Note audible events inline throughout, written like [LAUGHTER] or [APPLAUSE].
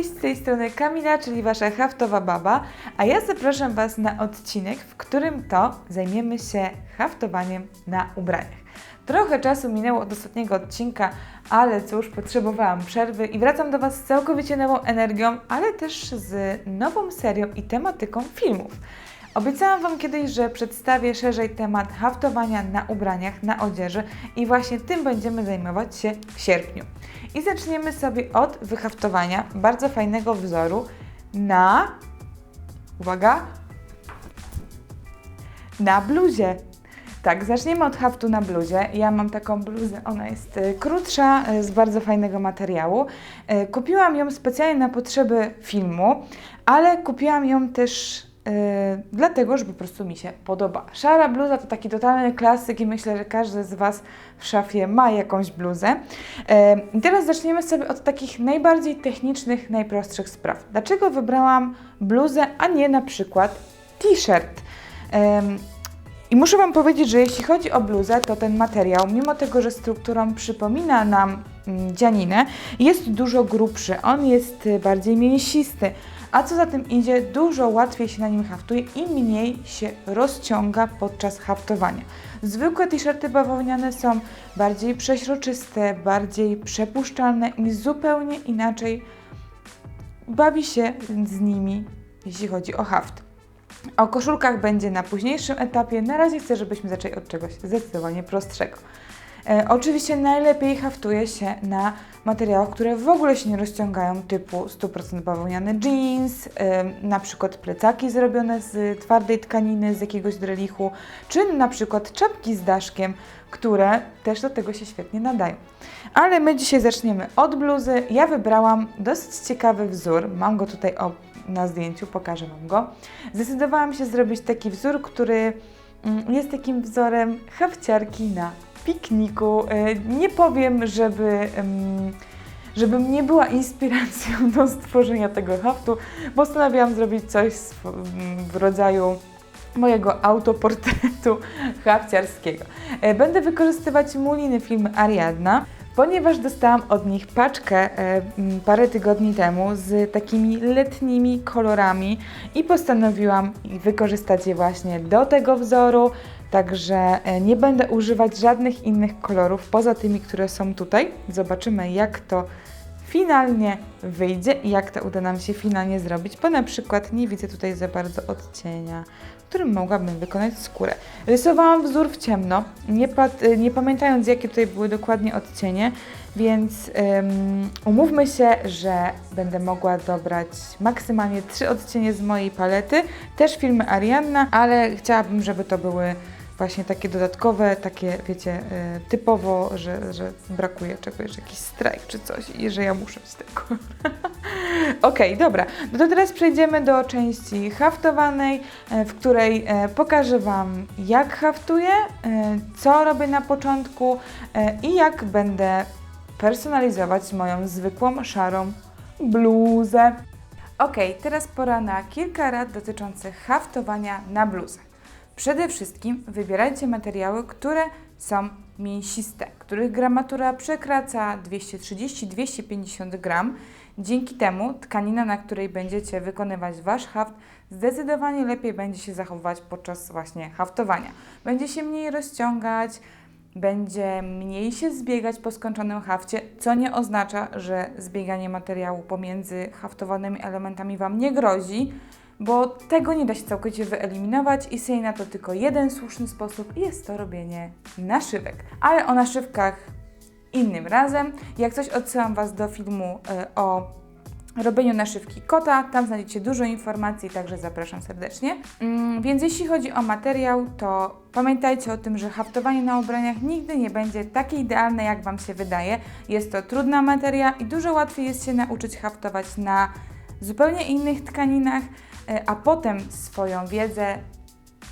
Cześć, z tej strony Kamila, czyli Wasza haftowa baba, a ja zapraszam Was na odcinek, w którym to zajmiemy się haftowaniem na ubraniach. Trochę czasu minęło od ostatniego odcinka, ale cóż, potrzebowałam przerwy i wracam do Was z całkowicie nową energią, ale też z nową serią i tematyką filmów. Obiecałam Wam kiedyś, że przedstawię szerzej temat haftowania na ubraniach, na odzieży i właśnie tym będziemy zajmować się w sierpniu. I zaczniemy sobie od wyhaftowania bardzo fajnego wzoru na, uwaga, na bluzie. Tak, zaczniemy od haftu na bluzie. Ja mam taką bluzę, ona jest y, krótsza, y, z bardzo fajnego materiału. Y, Kupiłam ją specjalnie na potrzeby filmu, ale kupiłam ją też y, dlatego, że po prostu mi się podoba. Szara bluza to taki totalny klasyk i myślę, że każdy z Was w szafie ma jakąś bluzę. Y, I teraz zaczniemy sobie od takich najbardziej technicznych, najprostszych spraw. Dlaczego wybrałam bluzę, a nie na przykład t-shirt? Ym, i muszę Wam powiedzieć, że jeśli chodzi o bluzę, to ten materiał, mimo tego, że strukturą przypomina nam mm, dzianinę, jest dużo grubszy. On jest y, bardziej mięsisty, a co za tym idzie, dużo łatwiej się na nim haftuje i mniej się rozciąga podczas haftowania. Zwykłe t-shirty bawełniane są bardziej przeźroczyste, bardziej przepuszczalne i zupełnie inaczej bawi się z nimi, jeśli chodzi o haft. O koszulkach będzie na późniejszym etapie. Na razie chcę, żebyśmy zaczęli od czegoś zdecydowanie prostszego. E, oczywiście najlepiej haftuje się na materiałach, które w ogóle się nie rozciągają, typu 100% bawełniany jeans, e, na przykład plecaki zrobione z twardej tkaniny, z jakiegoś drelichu, czy na przykład czapki z daszkiem, które też do tego się świetnie nadają. Ale my dzisiaj zaczniemy od bluzy. Ja wybrałam dosyć ciekawy wzór. Mam go tutaj na zdjęciu, pokażę Wam go. Zdecydowałam się zrobić taki wzór, który mm, jest takim wzorem hafciarki na pikniku. E, Nie powiem, żeby, żebym nie była inspiracją [LAUGHS] do stworzenia tego haftu. Postanowiłam zrobić coś w rodzaju mojego autoportretu [LAUGHS] hafciarskiego. E, Będę wykorzystywać muliny firmy Ariadna, ponieważ dostałam od nich paczkę e, parę tygodni temu z takimi letnimi kolorami i postanowiłam wykorzystać je właśnie do tego wzoru. Także e, nie będę używać żadnych innych kolorów poza tymi, które są tutaj. Zobaczymy, jak to finalnie wyjdzie i jak to uda nam się finalnie zrobić, bo na przykład nie widzę tutaj za bardzo odcienia, którym mogłabym wykonać skórę. Rysowałam wzór w ciemno, nie, y, nie pamiętając jakie tutaj były dokładnie odcienie, więc umówmy się, że będę mogła dobrać maksymalnie trzy odcienie z mojej palety, też filmy Arianna, ale chciałabym, żeby to były właśnie takie dodatkowe, takie wiecie, y, typowo, że, że brakuje czegoś, jakiś strajk czy coś i że ja muszę z tego. [LAUGHS] Okej, dobra. No to teraz przejdziemy do części haftowanej, e, w której e, pokażę Wam, jak haftuję, e, co robię na początku e, i jak będę personalizować moją zwykłą, szarą bluzę. Ok, teraz pora na kilka rad dotyczących haftowania na bluzę. Przede wszystkim wybierajcie materiały, które są mięsiste, których gramatura przekracza 230-250 gram. Dzięki temu tkanina, na której będziecie wykonywać Wasz haft, zdecydowanie lepiej będzie się zachowywać podczas właśnie haftowania. Będzie się mniej rozciągać, będzie mniej się zbiegać po skończonym hafcie, co nie oznacza, że zbieganie materiału pomiędzy haftowanymi elementami Wam nie grozi, bo tego nie da się całkowicie wyeliminować. Istnieje na to tylko jeden słuszny sposób i jest to robienie naszywek. Ale o naszywkach innym razem. Jak coś odsyłam Was do filmu e, o robieniu naszywki kota. Tam znajdziecie dużo informacji, także zapraszam serdecznie. Mm, więc jeśli chodzi o materiał, to pamiętajcie o tym, że haftowanie na ubraniach nigdy nie będzie takie idealne, jak Wam się wydaje. Jest to trudna materia i dużo łatwiej jest się nauczyć haftować na zupełnie innych tkaninach, a potem swoją wiedzę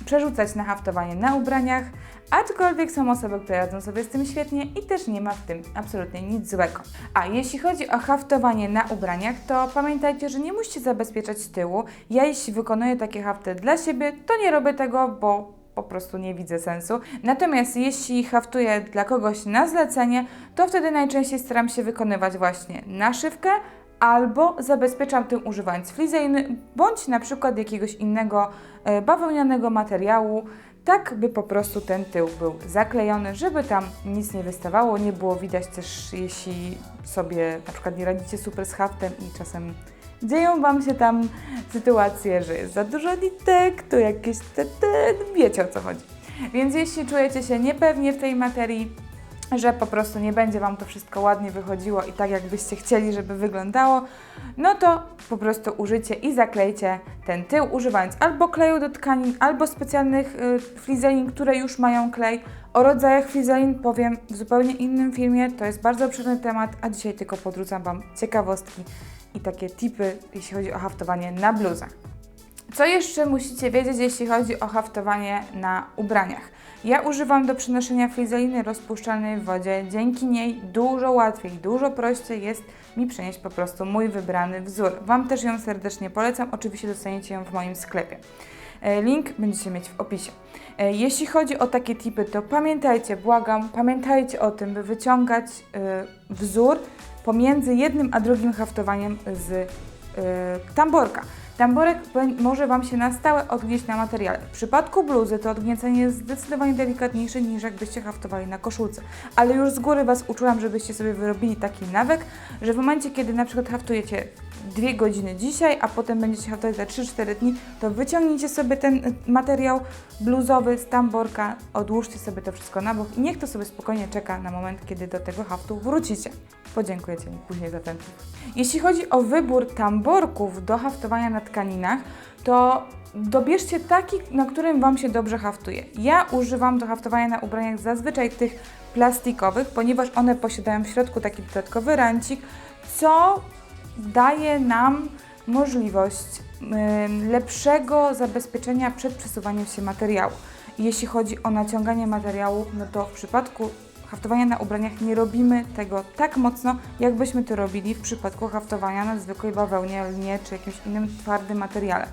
przerzucać na haftowanie na ubraniach, aczkolwiek są osoby, które radzą sobie z tym świetnie i też nie ma w tym absolutnie nic złego. A jeśli chodzi o haftowanie na ubraniach, to pamiętajcie, że nie musicie zabezpieczać tyłu. Ja jeśli wykonuję takie hafty dla siebie, to nie robię tego, bo po prostu nie widzę sensu. Natomiast jeśli haftuję dla kogoś na zlecenie, to wtedy najczęściej staram się wykonywać właśnie naszywkę, albo zabezpieczam tym używając flizeiny, bądź na przykład jakiegoś innego e, bawełnianego materiału, tak by po prostu ten tył był zaklejony, żeby tam nic nie wystawało, nie było widać też, jeśli sobie na przykład nie radzicie super z haftem i czasem dzieją Wam się tam sytuacje, że jest za dużo nitek, to jakieś te, te, wiecie o co chodzi. Więc jeśli czujecie się niepewnie w tej materii, że po prostu nie będzie Wam to wszystko ładnie wychodziło i tak jakbyście chcieli, żeby wyglądało, no to po prostu użyjcie i zaklejcie ten tył, używając albo kleju do tkanin, albo specjalnych y, flizelin, które już mają klej. O rodzajach flizelin powiem w zupełnie innym filmie, to jest bardzo obszerny temat, a dzisiaj tylko podrzucam Wam ciekawostki i takie tipy, jeśli chodzi o haftowanie na bluzach. Co jeszcze musicie wiedzieć, jeśli chodzi o haftowanie na ubraniach? Ja używam do przenoszenia flizeliny rozpuszczalnej w wodzie. Dzięki niej dużo łatwiej, dużo prościej jest mi przenieść po prostu mój wybrany wzór. Wam też ją serdecznie polecam. Oczywiście dostaniecie ją w moim sklepie. E, Link będziecie mieć w opisie. E, Jeśli chodzi o takie tipy, to pamiętajcie, błagam, pamiętajcie o tym, by wyciągać e, wzór pomiędzy jednym a drugim haftowaniem z tamborka. Tamborek może Wam się na stałe odgnieść na materiale. W przypadku bluzy to odgniecenie jest zdecydowanie delikatniejsze niż jakbyście haftowali na koszulce. Ale już z góry Was uczułam, żebyście sobie wyrobili taki nawyk, że w momencie, kiedy na przykład haftujecie dwie godziny dzisiaj, a potem będziecie haftować za 3-4 dni, to wyciągnijcie sobie ten y, materiał bluzowy z tamborka, odłóżcie sobie to wszystko na bok i niech to sobie spokojnie czeka na moment, kiedy do tego haftu wrócicie. Podziękujecie mi później za ten tip. Jeśli chodzi o wybór tamborków do haftowania na tkaninach, to dobierzcie taki, na którym Wam się dobrze haftuje. Ja używam do haftowania na ubraniach zazwyczaj tych plastikowych, ponieważ one posiadają w środku taki dodatkowy rancik, co daje nam możliwość lepszego zabezpieczenia przed przesuwaniem się materiału. Jeśli chodzi o naciąganie materiału, no to w przypadku haftowania na ubraniach nie robimy tego tak mocno, jakbyśmy to robili w przypadku haftowania na zwykłej bawełnie, lnie czy jakimś innym twardym materiale.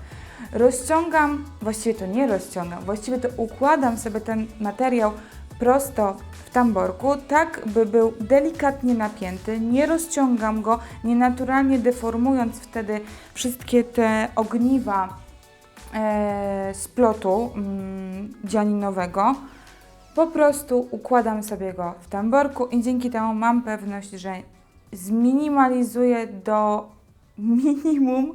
Rozciągam, właściwie to nie rozciągam, właściwie to układam sobie ten materiał prosto w tamborku, tak by był delikatnie napięty, nie rozciągam go, nienaturalnie deformując wtedy wszystkie te ogniwa e, splotu mm, dzianinowego. Po prostu układam sobie go w tamborku i dzięki temu mam pewność, że zminimalizuję do minimum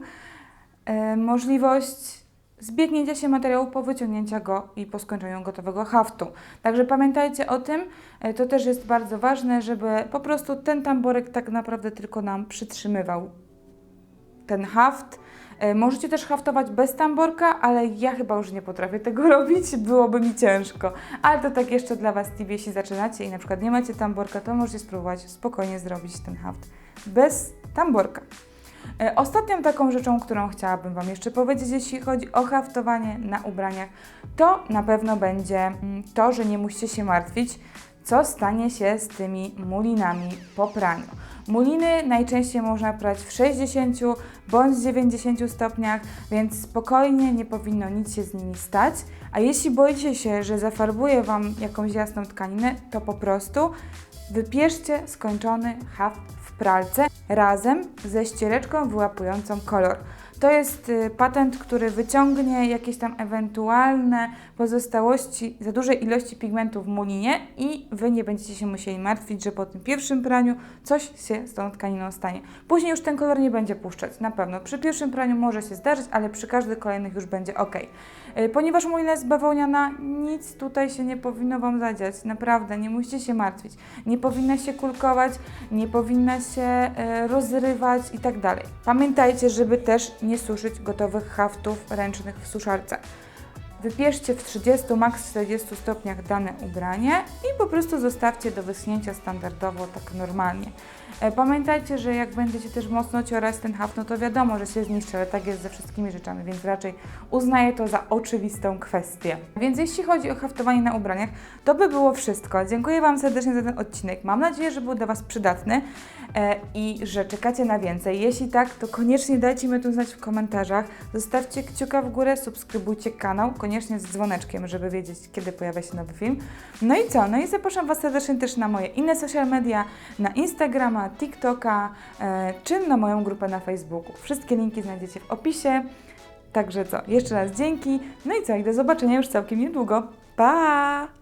e, możliwość zbiegnięcia się materiału po wyciągnięcia go i po skończeniu gotowego haftu. Także pamiętajcie o tym, e, to też jest bardzo ważne, żeby po prostu ten tamborek tak naprawdę tylko nam przytrzymywał ten haft. E, Możecie też haftować bez tamborka, ale ja chyba już nie potrafię tego [LAUGHS] robić, byłoby mi ciężko. Ale to tak jeszcze dla Was tip, jeśli zaczynacie i na przykład nie macie tamborka, to możecie spróbować spokojnie zrobić ten haft bez tamborka. E, Ostatnią taką rzeczą, którą chciałabym Wam jeszcze powiedzieć, jeśli chodzi o haftowanie na ubraniach, to na pewno będzie mm, to, że nie musicie się martwić, co stanie się z tymi mulinami po praniu. Muliny najczęściej można prać w 60 bądź 90 stopniach, więc spokojnie nie powinno nic się z nimi stać. A jeśli boicie się, że zafarbuje Wam jakąś jasną tkaninę, to po prostu wypieszcie skończony haft pralce razem ze ściereczką wyłapującą kolor. To jest y, patent, który wyciągnie jakieś tam ewentualne pozostałości za dużej ilości pigmentu w mulinie i Wy nie będziecie się musieli martwić, że po tym pierwszym praniu coś się z tą tkaniną stanie. Później już ten kolor nie będzie puszczać, na pewno. Przy pierwszym praniu może się zdarzyć, ale przy każdych kolejnych już będzie ok. Y, Ponieważ mulina jest bawełniana, nic tutaj się nie powinno Wam zadziać. Naprawdę, nie musicie się martwić. Nie powinna się kulkować, nie powinna się e, rozrywać i tak dalej. Pamiętajcie, żeby też nie suszyć gotowych haftów ręcznych w suszarce. Wypieszcie w 30, maks 40 stopniach dane ubranie i po prostu zostawcie do wyschnięcia standardowo, tak normalnie. E, Pamiętajcie, że jak będziecie też mocno ciorać ten haft, no to wiadomo, że się zniszczy, ale tak jest ze wszystkimi rzeczami, więc raczej uznaję to za oczywistą kwestię. Więc jeśli chodzi o haftowanie na ubraniach, to by było wszystko. Dziękuję Wam serdecznie za ten odcinek. Mam nadzieję, że był dla Was przydatny e, i że czekacie na więcej. Jeśli tak, to koniecznie dajcie mi tu znać w komentarzach. Zostawcie kciuka w górę, subskrybujcie kanał, koniecznie z dzwoneczkiem, żeby wiedzieć, kiedy pojawia się nowy film. No i co? No i zapraszam Was serdecznie też na moje inne social media, na Instagrama, TikToka, e, czy na moją grupę na Facebooku. Wszystkie linki znajdziecie w opisie. Także co, jeszcze raz dzięki. No i co, i do zobaczenia już całkiem niedługo. Pa!